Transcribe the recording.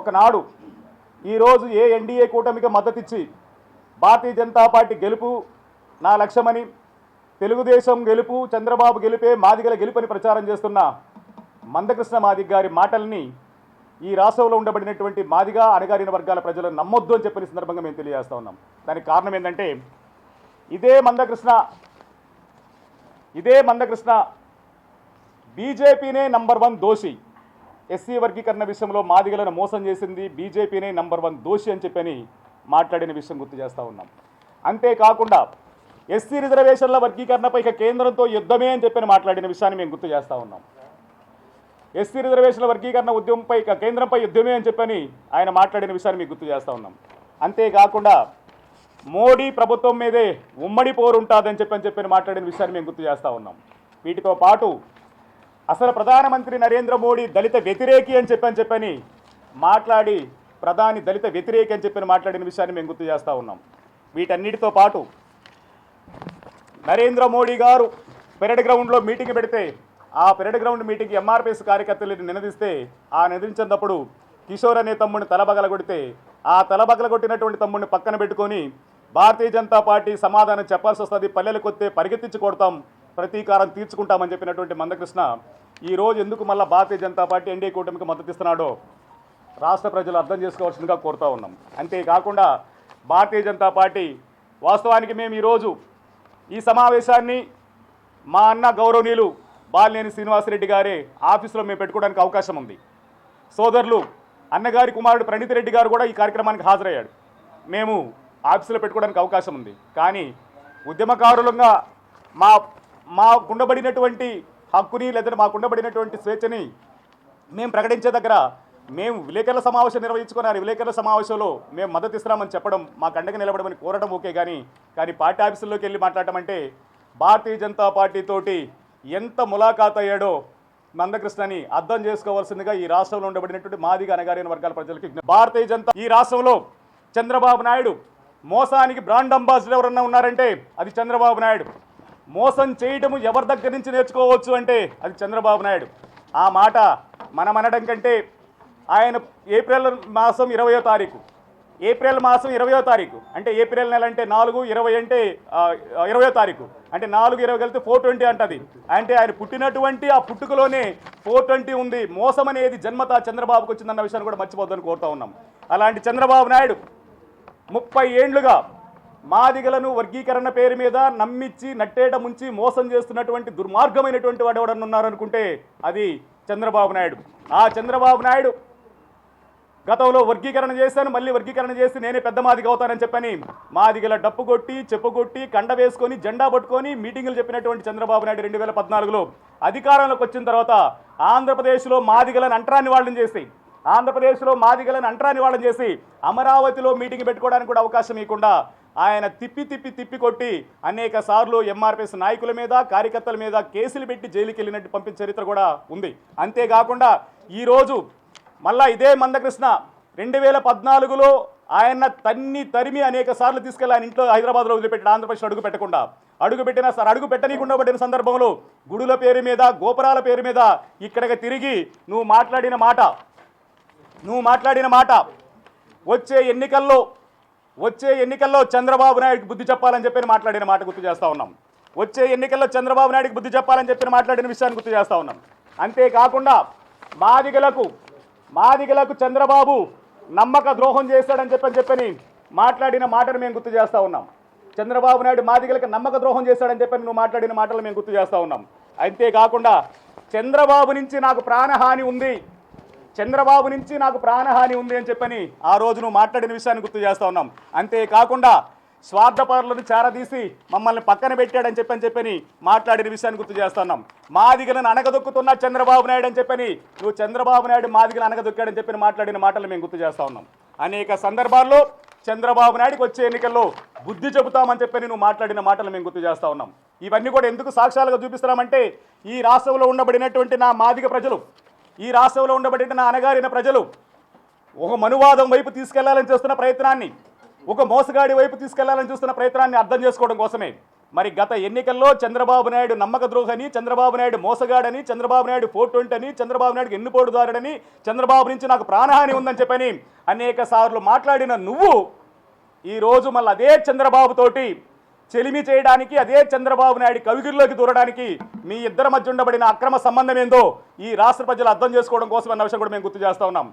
ఒకనాడు ఈరోజు ఏ ఎన్డీఏ కూటమికి మద్దతిచ్చి భారతీయ జనతా పార్టీ గెలుపు నా లక్ష్యమని తెలుగుదేశం గెలుపు చంద్రబాబు గెలిపే మాదిగల గెలుపని ప్రచారం చేస్తున్న మందకృష్ణ మాదిగ్ గారి మాటల్ని ఈ రాష్ట్రంలో ఉండబడినటువంటి మాదిగా అణగారిన వర్గాల ప్రజలు నమ్మొద్దు అని చెప్పిన సందర్భంగా మేము తెలియజేస్తా ఉన్నాం. దానికి కారణం ఏంటంటే ఇదే మందకృష్ణ ఇదే మందకృష్ణ బీజేపీనే నంబర్ వన్ దోషి. ఎస్సీ వర్గీకరణ విషయంలో మాదిగలను మోసం చేసింది బీజేపీనే నంబర్ వన్ దోషి అని చెప్పని మాట్లాడిన విషయం గుర్తు చేస్తూ ఉన్నాం. అంతేకాకుండా ఎస్సీ రిజర్వేషన్ల వర్గీకరణపై ఇక కేంద్రంతో యుద్ధమే అని చెప్పని మాట్లాడిన విషయాన్ని మేము గుర్తు చేస్తూ ఉన్నాం. ఎస్సీ రిజర్వేషన్ల వర్గీకరణ ఉద్యమంపై ఇక కేంద్రంపై యుద్ధమే అని చెప్పని ఆయన మాట్లాడిన విషయాన్ని మీకు గుర్తు చేస్తూ ఉన్నాం. అంతేకాకుండా మోడీ ప్రభుత్వం మీదే ఉమ్మడి పోరు ఉంటుందని చెప్పని చెప్పని మాట్లాడిన విషయాన్ని మేము గుర్తు చేస్తూ ఉన్నాం. వీటితో పాటు అసలు ప్రధానమంత్రి నరేంద్ర మోడీ దళిత వ్యతిరేకి అని చెప్పని చెప్పని మాట్లాడి ప్రధాని దళిత వ్యతిరేకి అని చెప్పని మాట్లాడిన విషయాన్ని మేము గుర్తు చేస్తూ ఉన్నాం. వీటన్నిటితో పాటు నరేంద్ర మోడీ గారు పెరడ్ గ్రౌండ్లో మీటింగ్ పెడితే ఆ పెరడ్ గ్రౌండ్ మీటింగ్ ఎంఆర్పిఎస్ కార్యకర్తలని నినదిస్తే ఆ నినదించినప్పుడు కిషోర్ అనే తమ్ముడిని తలబగల కొడితే ఆ తలబగల కొట్టినటువంటి తమ్ముడిని పక్కన పెట్టుకొని భారతీయ జనతా పార్టీ సమాధానం చెప్పాల్సి వస్తుంది పల్లెలకు వస్తే పరిగెత్తించి కొడతాం ప్రతీకారం తీర్చుకుంటామని చెప్పినటువంటి మందకృష్ణ ఈ రోజు ఎందుకు మళ్ళీ భారతీయ జనతా పార్టీ ఎన్డీఏ కూటమికి మద్దతు ఇస్తున్నాడో రాష్ట్ర ప్రజలు అర్థం చేసుకోవాల్సిందిగా కోరుతా ఉన్నాం. అంతేకాకుండా భారతీయ జనతా పార్టీ వాస్తవానికి మేము ఈరోజు ఈ సమావేశాన్ని మా అన్న గౌరవనీయులు బాలినేని శ్రీనివాసరెడ్డి గారే ఆఫీసులో మేము పెట్టుకోవడానికి అవకాశం ఉంది. సోదరులు అన్నగారి కుమారుడు ప్రణీత్ రెడ్డి గారు కూడా ఈ కార్యక్రమానికి హాజరయ్యాడు. మేము ఆఫీసులో పెట్టుకోవడానికి అవకాశం ఉంది. కానీ ఉద్యమకారులుగా మా మాకుండబడినటువంటి హక్కుని లేదంటే మాకుండబడినటువంటి స్వేచ్ఛని మేము ప్రకటించే దగ్గర మేము విలేకరుల సమావేశం నిర్వహించుకున్నారు విలేకరుల సమావేశంలో మేము మద్దతు ఇస్తున్నామని చెప్పడం మా కండగా నిలబడమని కోరడం ఓకే కానీ కానీ పార్టీ ఆఫీసుల్లోకి వెళ్ళి మాట్లాడటం అంటే భారతీయ జనతా పార్టీతోటి ఎంత ములాఖాత్ అయ్యాడో మందకృష్ణని అర్థం చేసుకోవాల్సిందిగా ఈ రాష్ట్రంలో ఉండబడినటువంటి మాదిగా అనగారైన వర్గాల ప్రజలకి భారతీయ జనతా ఈ రాష్ట్రంలో చంద్రబాబు నాయుడు మోసానికి బ్రాండ్ అంబాసిడర్ ఎవరన్నా ఉన్నారంటే అది చంద్రబాబు నాయుడు. మోసం చేయటము ఎవరి దగ్గర నుంచి నేర్చుకోవచ్చు అంటే అది చంద్రబాబు నాయుడు. ఆ మాట మనం అనడం కంటే ఆయన ఏప్రిల్ మాసం ఇరవయో తారీఖు. ఏప్రిల్ మాసం ఇరవయో తారీఖు. అంటే ఏప్రిల్ నెల అంటే నాలుగు ఇరవై అంటే ఇరవయో తారీఖు. అంటే నాలుగు ఇరవై కలిపితే ఫోర్ ట్వంటీ అంటది. అంటే ఆయన పుట్టినటువంటి ఆ పుట్టుకలోనే ఫోర్ ట్వంటీ ఉంది. మోసం అనేది జన్మత చంద్రబాబుకు వచ్చిందన్న విషయాన్ని కూడా మర్చిపోద్దని కోరుతా ఉన్నాం. అలాంటి చంద్రబాబు నాయుడు ముప్పై ఏండ్లుగా మాదిగలను వర్గీకరణ పేరు మీద నమ్మిచ్చి నట్టేట ముంచి మోసం చేస్తున్నటువంటి దుర్మార్గమైనటువంటి వాడు ఎవడన్నా ఉన్నారనుకుంటే అది చంద్రబాబు నాయుడు. ఆ చంద్రబాబు నాయుడు గతంలో వర్గీకరణ చేశాను మళ్ళీ వర్గీకరణ చేసి నేనే పెద్ద మాదిగ అవుతానని చెప్పని మాదిగల డప్పు కొట్టి చెప్పుకొట్టి కండ వేసుకొని జెండా పట్టుకొని మీటింగులు చెప్పినటువంటి చంద్రబాబు నాయుడు రెండు వేల పద్నాలుగులో అధికారంలోకి వచ్చిన తర్వాత ఆంధ్రప్రదేశ్లో మాదిగలను అంటరాని వాళ్ళని చేసి ఆంధ్రప్రదేశ్లో మాదిగలను అంటరాని వాళ్ళని చేసి అమరావతిలో మీటింగ్ పెట్టుకోవడానికి కూడా అవకాశం ఇవ్వకుండా ఆయన తిప్పి తిప్పి తిప్పి కొట్టి అనేక సార్లు ఎంఆర్పిఎస్ నాయకుల మీద కార్యకర్తల మీద కేసులు పెట్టి జైలుకి వెళ్ళినట్టు పంపిన చరిత్ర కూడా ఉంది. అంతేకాకుండా ఈరోజు మళ్ళా ఇదే మందకృష్ణ రెండు వేల పద్నాలుగులో ఆయన తన్ని తరిమి అనేక సార్లు తీసుకెళ్ళి ఆయన ఇంట్లో హైదరాబాద్లో వదిలిపెట్టాడు ఆంధ్రప్రదేశ్ అడుగు పెట్టకుండా అడుగు పెట్టిన సార్ అడుగు పెట్టనీకుండా పడిన సందర్భంలో గుడుల పేరు మీద గోపురాల పేరు మీద ఇక్కడికి తిరిగి నువ్వు మాట్లాడిన మాట నువ్వు మాట్లాడిన మాట వచ్చే ఎన్నికల్లో వచ్చే ఎన్నికల్లో చంద్రబాబు నాయుడికి బుద్ధి చెప్పాలని చెప్పి మాట్లాడిన మాట గుర్తు చేస్తా ఉన్నాం. వచ్చే ఎన్నికల్లో చంద్రబాబు నాయుడికి బుద్ధి చెప్పాలని చెప్పి మాట్లాడిన విషయాన్ని గుర్తు చేస్తా ఉన్నాం. అంతేకాకుండా మాదిగలకు మాదిగలకు చంద్రబాబు నమ్మక ద్రోహం చేశాడని చెప్పని చెప్పని మాట్లాడిన మాటను మేము గుర్తు చేస్తా ఉన్నాం. చంద్రబాబు నాయుడు మాదిగలకు నమ్మక ద్రోహం చేశాడని చెప్పని నువ్వు మాట్లాడిన మాటలు మేము గుర్తు చేస్తూ ఉన్నాం. అంతేకాకుండా చంద్రబాబు నుంచి నాకు ప్రాణహాని ఉంది. చంద్రబాబు నుంచి నాకు ప్రాణహాని ఉంది అని చెప్పని ఆ రోజు నువ్వు మాట్లాడిన విషయాన్ని గుర్తు చేస్తూ ఉన్నాం. అంతేకాకుండా స్వార్థపరులను చేరదీసి మమ్మల్ని పక్కన పెట్టాడని చెప్పని చెప్పని మాట్లాడిన విషయాన్ని గుర్తు చేస్తున్నాం మాదిగలను అనగదొక్కుతున్న చంద్రబాబు నాయుడు అని చెప్పని నువ్వు చంద్రబాబు నాయుడు మాదిగలను అనగదొక్కాడని చెప్పని మాట్లాడిన మాటలు మేము గుర్తు చేస్తా ఉన్నాం. అనేక సందర్భాల్లో చంద్రబాబు నాయుడుకి వచ్చే ఎన్నికల్లో బుద్ధి చెబుతామని చెప్పని నువ్వు మాట్లాడిన మాటలు మేము గుర్తు చేస్తా ఉన్నాం. ఇవన్నీ కూడా ఎందుకు సాక్ష్యాలుగా చూపిస్తున్నామంటే ఈ రాష్ట్రంలో ఉండబడినటువంటి నా మాదిగ ప్రజలు ఈ రాష్ట్రంలో ఉండబడిన అనగారిన ప్రజలు ఒక మనువాదం వైపు తీసుకెళ్ళాలని చేస్తున్న ప్రయత్నాన్ని ఒక మోసగాడి వైపు తీసుకెళ్ళాలని చూస్తున్న ప్రయత్నాన్ని అర్థం చేసుకోవడం కోసమే. మరి గత ఎన్నికల్లో చంద్రబాబు నాయుడు నమ్మక ద్రోహని చంద్రబాబు నాయుడు మోసగాడని చంద్రబాబు నాయుడు ఫోర్ అని చంద్రబాబు నాయుడు ఎన్నుపోటుదారుడని చంద్రబాబు నుంచి నాకు ప్రాణహాని ఉందని చెప్పని అనేక సార్లు మాట్లాడిన నువ్వు ఈరోజు మళ్ళీ అదే చంద్రబాబుతోటి చెలిమి చేయడానికి అదే చంద్రబాబు నాయుడు కవిగిరిలోకి దూరడానికి మీ ఇద్దరి మధ్య ఉండబడిన అక్రమ సంబంధం ఏందో ఈ రాష్ట్ర ప్రజలు అర్థం చేసుకోవడం కోసం అన్న విషయం కూడా మేము గుర్తు చేస్తా ఉన్నాం.